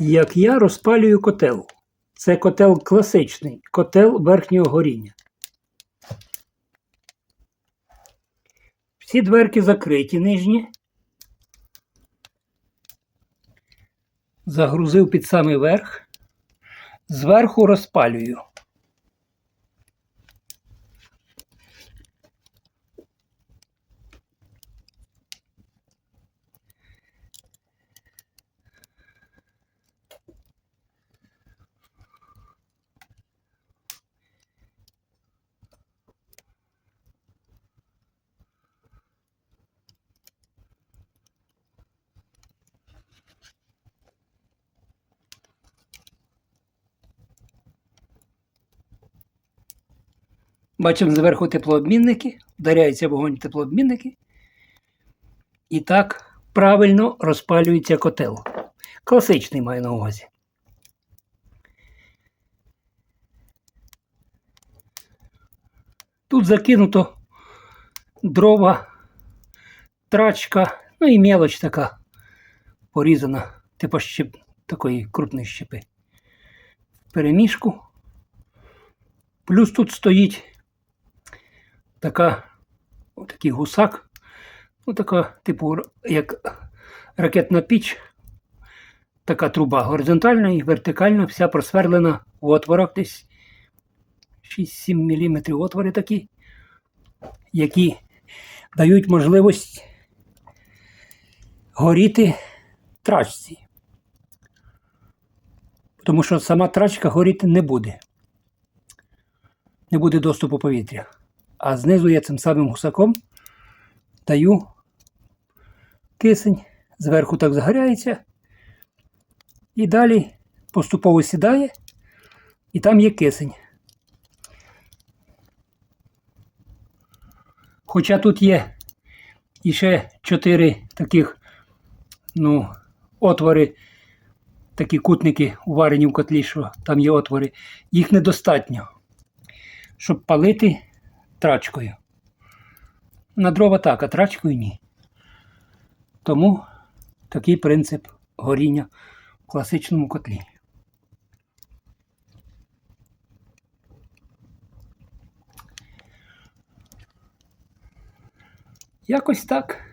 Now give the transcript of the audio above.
Як я розпалюю котел. Це котел класичний, котел верхнього горіння. Всі дверки закриті нижні. Загрузив під самий верх. Зверху розпалюю. Бачимо зверху теплообмінники, вдаряється вогонь теплообмінники. І так правильно розпалюється котел. Класичний маю на увазі. Тут закинуто дрова, трачка, ну і мелоч така порізана, типу щеп, такої крупної щепи. Перемішку. Плюс тут стоїть така, такий гусак, ну така, типу, як ракетна піч, така труба горизонтальна і вертикальна, вся просверлена в отворах десь 6-7 мм отвори такі, які дають можливість горіти трачці. Тому що сама трачка горіти не буде. Не буде доступу повітря. А знизу я цим самим гусаком даю кисень, зверху так загоряється, і далі поступово сідає, і там є кисень. Хоча тут є іще чотири таких ну, отвори, такі кутники уварені в котлі, що там є отвори, їх недостатньо, щоб палити трачкою. На дрова так, а трачкою ні. Тому такий принцип горіння в класичному котлі. Якось так.